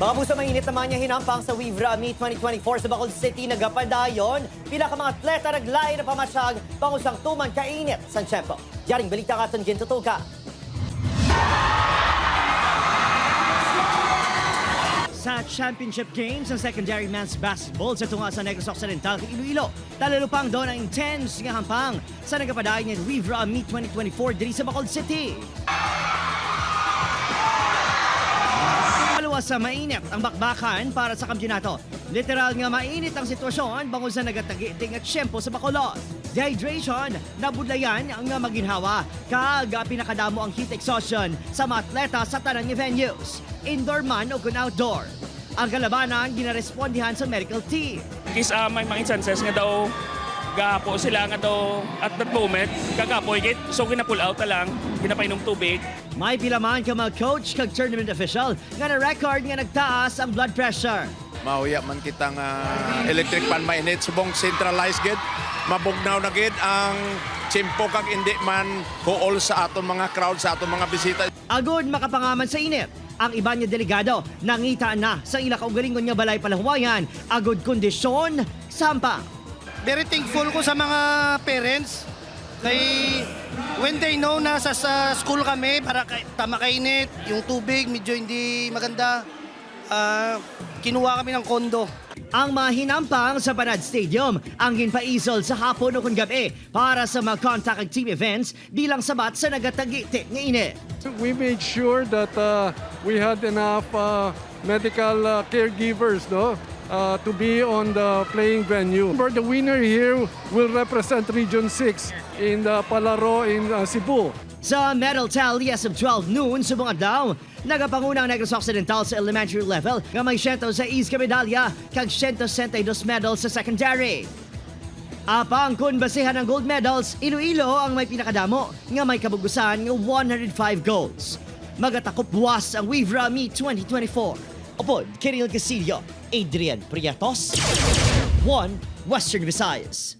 Mga puso mainit naman niya hinampang sa Wivra Meet 2024 sa Bacol City, nagapadayon. Pila ka mga atleta naglay na pamasyag, pangusang tuman kainit sa tiyempo. Yaring balita ka itong gintutuka. Sa Championship Games ng Secondary Men's Basketball sa tunga sa Negros Occidental, Iloilo, talalupang doon ang intense nga hampang sa nagapadayon ng Wivra Meet 2024 diri sa Bacol City. Sa mainit ang bakbakan para sa kampiyonato. Literal nga mainit ang sitwasyon bangon sa nagatagiting at syempo sa Bacolod. Dehydration, nabudlayan ang maginhawa. Kaaga pinakadamo ang heat exhaustion sa mga atleta sa tanang venues. Indoor man o kun outdoor. Ang kalabanan ginarespondihan sa medical team. Kis ah, may mga instances nga daw gapo sila nga daw at that moment kagapoy kit so gina-pull out na lang ginapainom tubig May pilaman ka mga coach kag tournament official nga na record nga nagtaas ang blood pressure. Mauya man kitang ah, electric pan mainit subong centralized gid mabugnaw na gid ang tsimpo kag indi man kuol sa aton mga crowd sa aton mga bisita Agod makapangaman sa init. Ang iba niya delegado nangita na sa ila kaugalingon nga balay palahuwayan. Agod kondisyon, sampa. Very thankful ko sa mga parents kay when they know na sa, sa school kami para kay, tama kainit, yung tubig medyo hindi maganda. ah, kinuha kami ng kondo. Ang mga hinampang sa Panad Stadium ang ginpaisol sa hapon o gabi para sa mga contact team events bilang sabat sa nagatagiti nga init. We made sure that uh, we had enough uh, medical uh, caregivers no, uh, to be on the playing venue. For the winner here will represent Region 6 in the Palaro in uh, Cebu. Sa medal tally as of 12 noon, subong adlaw, nagapangunang Negros Occidental sa elementary level nga may 100 sa East medalya kag 162 medals sa secondary. Apang kun basihan ng gold medals, Iloilo ang may pinakadamo nga may kabugusan nga 105 goals. Magatakop buwas ang Wivra Meet 2024. Upod, Kiril Casillo, Adrian Prietos, 1 Western Visayas.